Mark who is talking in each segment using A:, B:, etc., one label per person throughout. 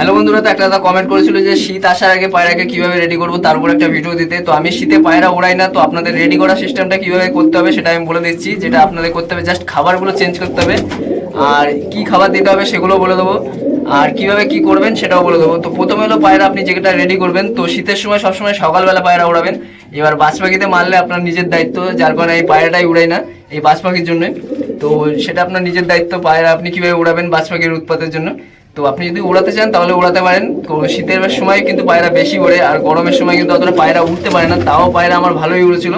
A: Hello বন্ধুরা, তো একটা দাদা কমেন্ট করেছিল যে শীত আসার আগে পায়রাকে কীভাবে রেডি করব, তার উপর একটা ভিডিও দিতে। তো আমি শীতে পায়রা ওড়াই না, তো আপনাদের রেডি করার সিস্টেমটা কীভাবে করতে হবে সেটা আমি বলে দিচ্ছি, যেটা আপনাদের করতে হবে জাস্ট খাবারগুলো চেঞ্জ করতে হবে। আর কি খাবার দিতে হবে সেগুলো বলে দেবো। আর কীভাবে কি করবেন সেটাও বলে দেবো। তো প্রথমে হলো পায়রা, আপনি যেটা রেডি করবেন, তো শীতের সময় সবসময় সকালবেলা পায়রা উড়াবেন। এবার বাজ পাখিতে মারলে আপনার নিজের দায়িত্ব, যার কারণে এই পায়রাটাই উড়াই না, এই বাজ পাখির জন্য তো সেটা আপনার নিজের দায়িত্ব, পায়রা আপনি কীভাবে উড়াবেন বাজ পাখির উৎপাতের জন্য। তো আপনি যদি উড়াতে চান, তাহলে উড়াতে পারেন। তো শীতের সময় কিন্তু পায়রা বেশি ওড়ে, আর গরমের সময় কিন্তু অতটা পায়রা উঠতে পারে না। তাও পায়রা আমার ভালোই উড়েছিল।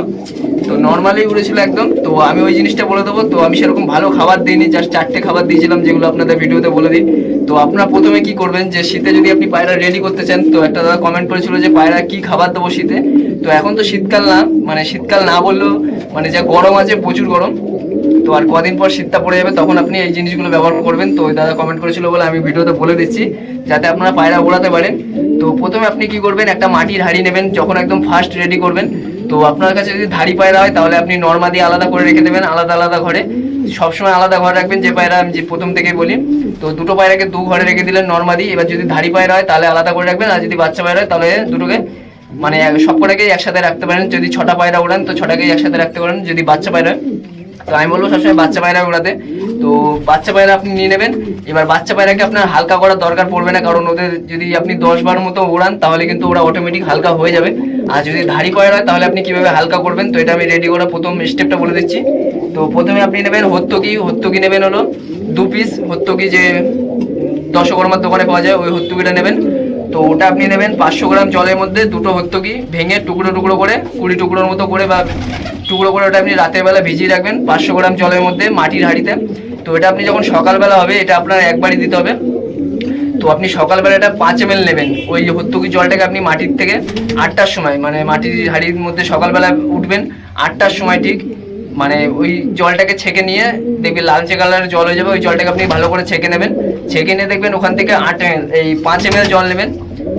A: তো নর্মালি উড়েছিল একদম। তো আমি ওই জিনিসটা বলে দেবো। তো আমি সেরকম ভালো খাবার দিইনি জাস্ট চারটে খাবার দিয়েছিলাম, যেগুলো আপনাদের ভিডিওতে বলে দিই। তো আপনারা প্রথমে কি করবেন যে, শীতে যদি আপনি পায়রা রেডি করতে চান, তো একটা দাদা কমেন্ট করেছিল যে, পায়রা কি খাবার দেবো শীতে? তো এখন তো শীতকাল না মানে শীতকাল না বললেও মানে যা গরম আছে, প্রচুর গরম। তো আর কদিন পর শীতটা পড়ে যাবে, তখন আপনি এই জিনিসগুলো ব্যবহার করবেন। তো ওই দাদা কমেন্ট করেছিল বলে আমি ভিডিওতে বলে দিচ্ছি, যাতে আপনারা পায়রা ওড়াতে পারেন। তো প্রথমে আপনি কি করবেন, একটা মাটির হাঁড়ি নেবেন, যখন একদম ফার্স্ট রেডি করবেন। তো আপনার কাছে যদি ধাড়ি পায়রা হয়, তাহলে আপনি নর্মা দিয়ে আলাদা করে রেখে দেবেন, আলাদা আলাদা ঘরে। সবসময় আলাদা ঘরে রাখবেন, যে পায়রা আমি যে প্রথম থেকে বলি। তো দুটো পায়রাকে দু ঘরে রেখে দিলেন নর্মা দিয়ে। এবার যদি ধাড়ি পায়রা হয়, তাহলে আলাদা করে রাখবেন, আর যদি বাচ্চা পায়রা হয়, তাহলে দুটোকে মানে সব কটাকেই একসাথে রাখতে পারেন। যদি ছটা পায়রা উড়ান, তো ছটাকেই একসাথে রাখতে পারেন। যদি বাচ্চা পায়রা হয় তো আমি বলব সবসময় বাচ্চা পায়রা উড়াতে তো বাচ্চা পায়রা আপনি নিয়ে নেবেন। এবার বাচ্চা পায়রাকে আপনার হালকা করার দরকার পড়বে না, কারণ ওদের যদি আপনি দশ বার মতো উড়ান, তাহলে কিন্তু ওরা অটোমেটিক হালকা হয়ে যাবে। আর যদি ধাড়ি পায়রা হয় তাহলে আপনি কীভাবে হালকা করবেন? তো এটা আমি রেডি করা প্রথম স্টেপটা বলে দিচ্ছি। তো প্রথমে আপনি নেবেন হত্যকি হত্যকি নেবেন হলো দু পিস হত্যকি যে দশকর্মার দোকানে পাওয়া যায়, ওই হত্যকিটা নেবেন। তো ওটা আপনি নেবেন পাঁচশো গ্রাম জলের মধ্যে দুটো হত্যকি ভেঙে টুকরো টুকরো করে, কুড়ি টুকরোর মতো করে বা টুকরো করে ওটা আপনি রাতের বেলা ভিজিয়ে রাখবেন, পাঁচশো গ্রাম জলের মধ্যে মাটির হাঁড়িতে। তো এটা আপনি যখন সকালবেলা হবে, এটা আপনার একবারই দিতে হবে। তো আপনি সকালবেলা এটা পাঁচ এম নেবেন। ওই হত্যকি জলটাকে আপনি মাটির থেকে আটটার সময় মানে মাটির হাঁড়ির মধ্যে সকালবেলা উঠবেন, আটটার সময় ঠিক মানে ওই জলটাকে ছেঁকে নিয়ে দেখবেন লালচে কালারের জল হয়ে যাবে, ওই জলটাকে আপনি ভালো করে ছেঁকে নেবেন। ছেঁকে নিয়ে দেখবেন ওখান থেকে আট এই পাঁচ এম জল নেবেন।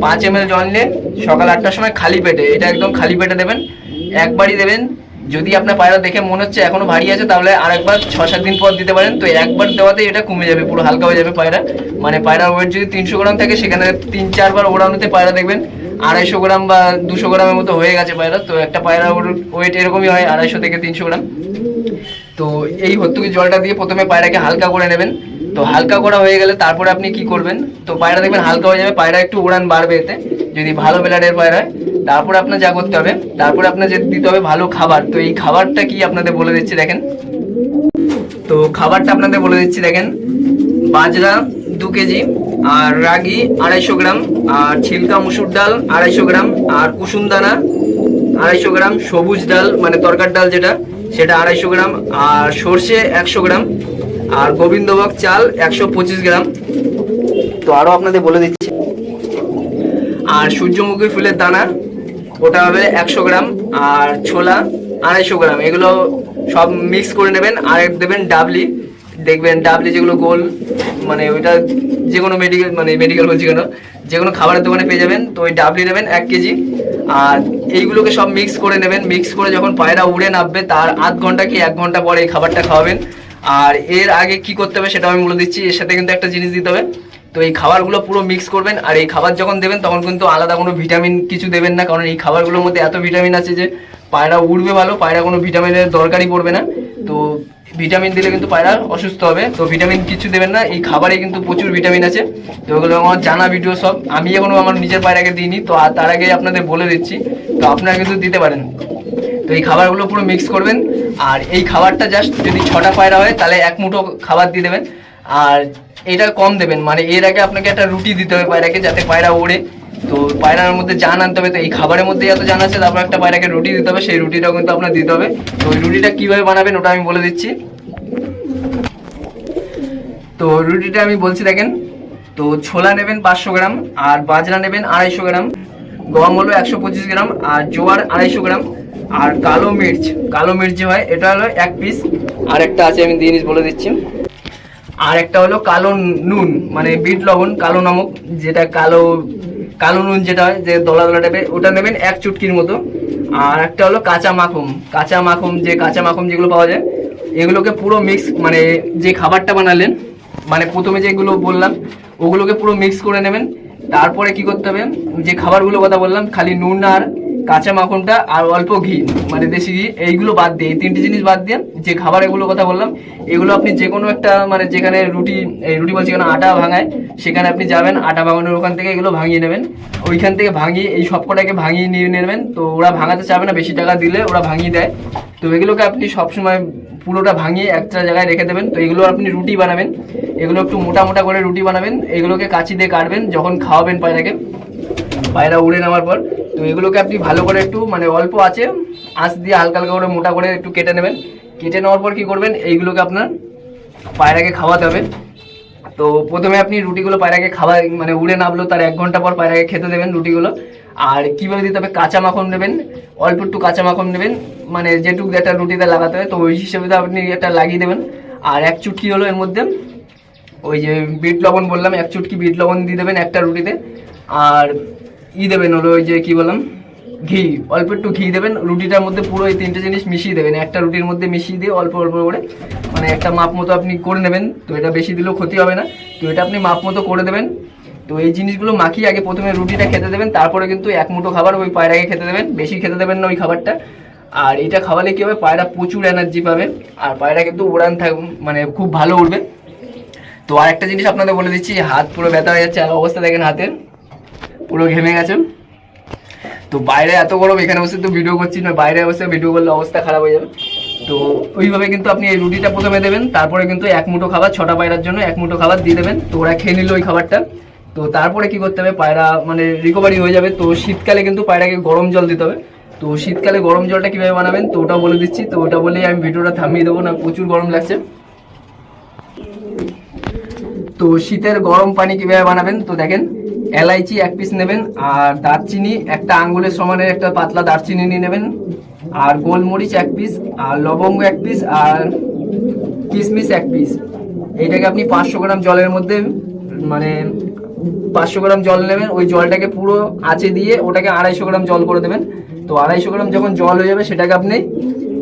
A: পাঁচ এম জল নিয়ে সকাল আটটার সময় খালি পেটে, এটা একদম খালি পেটে দেবেন। একবারই দেবেন যদি আপনার পায়রা দেখে মনে হচ্ছে এখনও ভারী আছে, তাহলে আরেকবার ছ সাত দিন পর দিতে পারেন। তো একবার দেওয়াতেই এটা কমে যাবে, পুরো হালকা হয়ে যাবে পায়রা। মানে পায়রার ওয়েট যদি তিনশো গ্রাম থাকে, সেখানে তিন, চারবার ওড়ানোতে পায়রা দেখবেন। আড়াইশো গ্রাম বা দুশো গ্রামের মতো হয়ে গেছে পায়রা। তো একটা পায়রা ওয়েট এরকমই হয়, আড়াইশো থেকে তিনশো গ্রাম। তো এই হত্যুকি জলটা দিয়ে প্রথমে পায়রাকে হালকা করে নেবেন। তো হালকা করা হয়ে গেলে তারপরে আপনি কি করবেন? তো পায়রা দেখবেন হালকা হয়ে যাবে, পায়রা একটু উড়ান বাড়বে এতে। যদি ভালো বেলারের পায়রা হয় তারপরে আপনার যা করতে হবে, তারপরে আপনার যে দিতে হবে ভালো খাবার। তো এই খাবারটা কি আপনাদের বলে দিচ্ছি দেখেন। তো খাবারটা আপনাদের বলে দিচ্ছি দেখেন, বাজরা দু কেজি, আর রাগি আড়াইশো গ্রাম, আর ছিলকা মুসুর ডাল আড়াইশো গ্রাম, আর কুসুম দানা আড়াইশো গ্রাম, সবুজ ডাল মানে তরকার ডাল যেটা, সেটা আড়াইশো গ্রাম, আর সর্ষে একশো গ্রাম, আর গোবিন্দভোগ চাল একশো পঁচিশ গ্রাম। তো আরও আপনাদের বলে দিচ্ছি। আর সূর্যমুখী ফুলের দানা ওটা হবে একশো গ্রাম আর ছোলা আড়াইশো গ্রাম। এগুলো সব মিক্স করে নেবেন আর দেবেন ডাবলি। দেখবেন ডাবলি যেগুলো গোল মানে ওইটা যে কোনো মেডিকেল মানে মেডিকেল বলছি কেন, যে কোনো খাবারের দোকানে পেয়ে যাবেন। তো ওই ডাবলি নেবেন এক কেজি। আর এইগুলোকে সব মিক্স করে নেবেন। মিক্স করে যখন পায়রা উড়ে নামবে, তার আধ ঘণ্টা কি এক ঘণ্টা পরে এই খাবারটা খাওয়াবেন। আর এর আগে কি করতে হবে সেটাও আমি বলে দিচ্ছি। এর সাথে কিন্তু একটা জিনিস দিতে হবে। তো এই খাবারগুলো পুরো মিক্স করবেন, আর এই খাবার যখন দেবেন, তখন কিন্তু আলাদা কোনো ভিটামিন কিছু দেবেন না, কারণ এই খাবারগুলোর মধ্যে এত ভিটামিন আছে যে পায়রা উড়বে ভালো, পায়রা কোনো ভিটামিনের দরকারই পড়বে না। তো ভিটামিন দিলে কিন্তু পায়রা অসুস্থ হবে, তো ভিটামিন কিছু দেবেন না, এই খাবারে কিন্তু প্রচুর ভিটামিন আছে। তো ওগুলো আমার জানা ভিডিও সব, আমি এখনও আমার নিজের পায়রাকে দিইনি, তো আর তার আগে আপনাদের বলে দিচ্ছি, তো আপনারা কিন্তু দিতে পারেন। তো এই খাবারগুলো পুরো মিক্স করবেন, আর এই খাবারটা জাস্ট যদি ছটা পায়রা হয়, তাহলে এক মুঠো খাবার দিয়ে দেবেন। আর এটা কম দেবেন। মানে এর আগে আপনাকে একটা রুটি দিতে হবে পায়রাকে, যাতে পায়রা ওড়ে। তো পায়রার মধ্যে জান আনতে হবে, তো এই খাবারের মধ্যে এত জান আছে, তারপর একটা পায়রাকে রুটি দিতে হবে, সেই রুটিটাও কিন্তু আপনার দিতে হবে। তো ওই রুটিটা কীভাবে বানাবেন ওটা আমি বলে দিচ্ছি। তো রুটিটা আমি বলছি দেখেন, তো ছোলা নেবেন পাঁচশো গ্রাম, আর বাজরা নেবেন আড়াইশো গ্রাম, গম হলো একশো পঁচিশ গ্রাম, আর জোয়ার আড়াইশো গ্রাম, আর কালো মির্চ কালো মির্চ যে হয়, এটা হলো এক পিস আর একটা আছে আমি দিয়ে বলে দিচ্ছি। আর একটা হলো কালো নুন মানে বিট লবণ, কালো নামক যেটা কালো কালো নুন যেটা হয়, যে দলা দলা টাইপের ওটা নেবেন এক চুটকির মতো। আর একটা হলো কাঁচা মাখুম কাঁচা মাখুম, যে কাঁচা মাখুম যেগুলো পাওয়া যায়, এগুলোকে পুরো মিক্স মানে যে খাবারটা বানালেন মানে প্রথমে যেগুলো বললাম, ওগুলোকে পুরো মিক্স করে নেবেন। তারপরে কি করতে হবে, যে খাবারগুলো কথা বললাম, খালি নুন আর কাঁচা মাখনটা আর অল্প ঘি মানে দেশি ঘি, এইগুলো বাদ দিয়ে, এই তিনটি জিনিস বাদ দিয়ে যে খাবার এগুলো কথা বললাম, এগুলো আপনি যে কোনো একটা মানে যেখানে রুটি, এই রুটি বলছি যেখানে আটা ভাঙায়, সেখানে আপনি যাবেন, আটা ভাঙানোর ওখান থেকে এগুলো ভাঙিয়ে নেবেন। ওইখান থেকে ভাঙিয়ে, এই সবকটাকে ভাঙিয়ে নিয়ে নেবেন। তো ওরা ভাঙাতে চাবে না, বেশি টাকা দিলে ওরা ভাঙিয়ে দেয়। তো এগুলোকে আপনি সবসময় পুরোটা ভাঙিয়ে একটা জায়গায় রেখে দেবেন। তো এগুলো আপনি রুটি বানাবেন। এগুলো একটু মোটা মোটা করে রুটি বানাবেন। এগুলোকে কাঁচি দিয়ে কাটবেন যখন খাওয়াবেন পায়রাকে। পায়রা উড়ে নেওয়ার পর। তো এগুলোকে আপনি ভালো করে একটু মানে অল্প আছে, আঁচ দিয়ে হালকা হালকা করে মোটা করে একটু কেটে নেবেন। কেটে নেওয়ার পর কি করবেন? এইগুলোকে আপনার পায়রাকে খাওয়াতে হবে। তো প্রথমে আপনি রুটিগুলো পায়রাকে খাওয়া মানে উড়ে নামলো তার এক ঘণ্টা পর পায়রাকে খেতে দেবেন রুটিগুলো। আর কীভাবে দিতে হবে? কাঁচা মাখন নেবেন, অল্প একটু কাঁচা মাখন নেবেন মানে যেটুকু একটা রুটিতে লাগাতে হবে তো ওই হিসেবে তো আপনি একটা লাগিয়ে দেবেন। আর এক চুটকি হলো এর মধ্যে, ওই যে বিট লবণ বললাম, এক চুটকি বিট লবণ দিয়ে দেবেন একটা রুটিতে। আর ই দেবেন হলো ওই যে কি বললাম, ঘি, অল্প একটু ঘি দেবেন, রুটিটার মধ্যে পুরো এই তিনটে জিনিস মিশিয়ে দেবেন, একটা রুটির মধ্যে মিশিয়ে দিয়ে অল্প অল্প করে মানে একটা মাপ মতো আপনি করে নেবেন, তো এটা বেশি দিলেও ক্ষতি হবে না, তো এটা আপনি মাপ মতো করে দেবেন। তো এই জিনিসগুলো মাখিয়ে আগে প্রথমে রুটিটা খেতে দেবেন, তারপরে কিন্তু এক মুঠো খাবার ওই পায়রাকে খেতে দেবেন। বেশি খেতে দেবেন না ওই খাবারটা। আর এটা খাওয়ালে কী হবে, পায়রা প্রচুর এনার্জি পাবে, আর পায়রা কিন্তু উড়ান থাক মানে খুব ভালো উঠবে তো আরেকটা জিনিস আপনাদের বলে দিচ্ছি, হাত পুরো ব্যথা হয়ে যাচ্ছে, আর অবস্থা দেখেন হাতের, পুরো ঘেমে গেছে। তো বাইরে এত গরম, এখানে বসে তো ভিডিও করছি না, বাইরে বসে ভিডিও করলে অবস্থা খারাপ হয়ে যাবে। তো ওইভাবে কিন্তু আপনি এই রুটিটা প্রথমে দেবেন, তারপরে কিন্তু এক মুঠো খাবার, ছটা পায়রার জন্য এক মুঠো খাবার দিয়ে দেবেন। তো ওরা খেয়ে নিল ওই খাবারটা। তো তারপরে কি করতে হবে? পায়রা মানে রিকভারি হয়ে যাবে। তো শীতকালে কিন্তু পায়রাকে গরম জল দিতে হবে। তো শীতকালে গরম জলটা কীভাবে বানাবেন? তো ওটা বলে দিচ্ছি। তো ওটা বলেই আমি ভিডিওটা থামিয়ে দেবো না, প্রচুর গরম লাগছে। তো শীতের গরম পানি কীভাবে বানাবেন? তো দেখেন, এলাইচি এক পিস নেবেন, আর দারচিনি একটা আঙ্গুলের সমানের একটা পাতলা দারচিনি নিয়ে নেবেন, আর গোলমরিচ এক পিস আর লবঙ্গ এক পিস আর কিশমিশ এক পিস এইটাকে আপনি পাঁচশো গ্রাম জলের মধ্যে মানে পাঁচশো গ্রাম জল নেবেন, ওই জলটাকে পুরো আঁচে দিয়ে ওটাকে আড়াইশো গ্রাম জল করে দেবেন। তো আড়াইশো গ্রাম যখন জল হয়ে যাবে, সেটাকে আপনি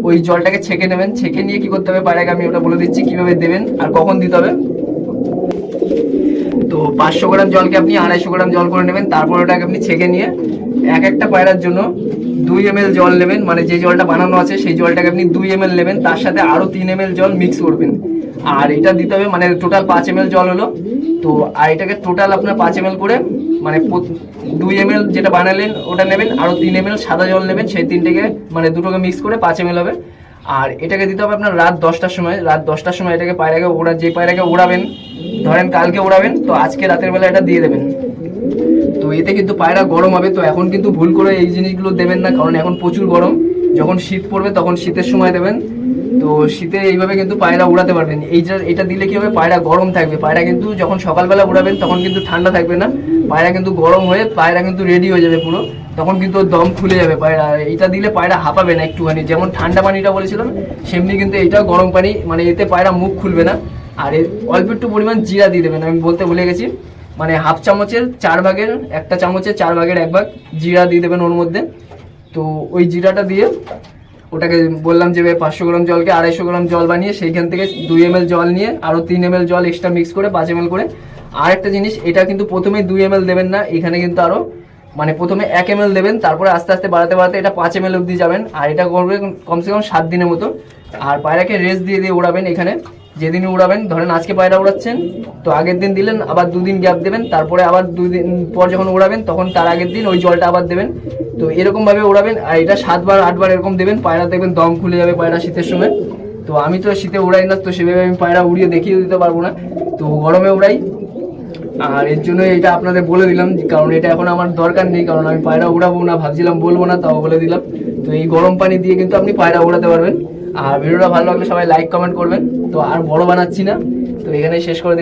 A: ওই জলটাকে ছেঁকে নেবেন। ছেঁকে নিয়ে কি করতে হবে? পায়রাকে আমি ওটা বলে দিচ্ছি, কীভাবে দেবেন আর কখন দিতে হবে। তো পাঁচশো গ্রাম জলকে আপনি আড়াইশো গ্রাম জল করে নেবেন, তারপর ওটাকে আপনি ছেঁকে নিয়ে এক একটা পায়রার জন্য দুই এম জল নেবেন। মানে যে জলটা বানানো আছে, সেই জলটাকে আপনি দুই এম নেবেন, তার সাথে আরও তিন এম জল মিক্স করবেন। আর এটা দিতে হবে মানে টোটাল পাঁচ এম জল হলো। তো আর এটাকে টোটাল আপনার পাঁচ এম করে মানে দুই এম যেটা বানালেন, ওটা নেবেন আরও তিন এম সাদা জল নেবেন, সেই তিনটেকে মানে দুটোকে মিক্স করে পাঁচ এম হবে। আর এটাকে দিতে হবে আপনার রাত দশটার সময়, রাত দশটার সময় এটাকে পায়রাকে ওড়া যে পায়রাকে ওড়াবেন, ধরেন কালকে ওড়াবেন, তো আজকে রাতের বেলা এটা দিয়ে দেবেন। তো এতে কিন্তু পায়রা গরম হবে, তো এখন কিন্তু ভুল করে এই জিনিসগুলো দেবেন না, কারণ এখন প্রচুর গরম। যখন শীত পড়বে, তখন শীতের সময় দেবেন। তো শীতে এইভাবে কিন্তু পায়রা উড়াতে পারবেন। এই এটা দিলে কি হবে? পায়রা গরম থাকবে। পায়রা কিন্তু যখন সকালবেলা উড়াবেন, তখন কিন্তু ঠান্ডা থাকবে না। পায়রা কিন্তু গরম হয়ে, পায়রা কিন্তু রেডি হয়ে যাবে পুরো। তখন কিন্তু দম খুলে যাবে পায়রা। এইটা দিলে পায়রা হাঁপাবে না একটুখানি। যেমন ঠান্ডা পানিটা বলেছিলাম, সেমনি কিন্তু এইটা গরম পানি। মানে এতে পায়রা মুখ খুলবে না। আর অল্প একটু পরিমাণ জিরা দিয়ে দেবেন। আমি বলতে ভুলে গেছি। মানে হাফ চামচের চার ভাগের, একটা চামচের চার ভাগের এক ভাগ জিরা দিয়ে দেবেন ওর মধ্যে। তো ওই জিরাটা দিয়ে ওটাকে বললাম যে পাঁচশো গ্রাম জলকে আড়াইশো গ্রাম জল বানিয়ে সেইখান থেকে দুই এম জল নিয়ে আরও তিন এম জল এক্সট্রা মিক্স করে, পাঁচ এম করে। আর একটা জিনিস, এটা কিন্তু প্রথমে দুই এম দেবেন না, এখানে কিন্তু আরও মানে প্রথমে এক এম দেবেন, তারপরে আস্তে আস্তে বাড়াতে বাড়াতে এটা পাঁচ এম এল অব্দি যাবেন, আর এটা করবে কমসে কম সাত দিনের মতো। আর পায়রাকে রেস্ট দিয়ে দিয়ে উড়াবেন এখানে। যেদিন উড়াবেন, ধরেন আজকে পায়রা উড়াচ্ছেন, তো আগের দিন দিলেন, আবার দুদিন গ্যাপ দেবেন, তারপরে আবার দুই দিন পর যখন উড়াবেন, তখন তার আগের দিন ওই জলটা আবার দেবেন। তো এরকম ভাবে উড়াবেন আর এটা সাতবার, আটবার এরকম দেবেন, পায়রা দেখবেন দম খুলে যাবে পায়রা শীতের সময়। তো আমি তো শীতে উড়াই না, তো সেভাবে আমি পায়রা উড়িয়ে দেখিয়ে দিতে পারব না। তো গরমে উড়াই আর এর জন্য এটা আপনাদের বলে দিলাম, কারণ এটা এখন আমার দরকার নেই, কারণ আমি পায়রা উড়াবো না, ভাবছিলাম বলব না, তাও বলে দিলাম। তো এই গরম পানি দিয়ে কিন্তু আপনি পায়রা উড়াতে পারবেন। আর ভিডিওটা ভালো লাগলে সবাই লাইক কমেন্ট করবেন। তো আর বড় বানাচ্ছি না। তো এখানে শেষ করে।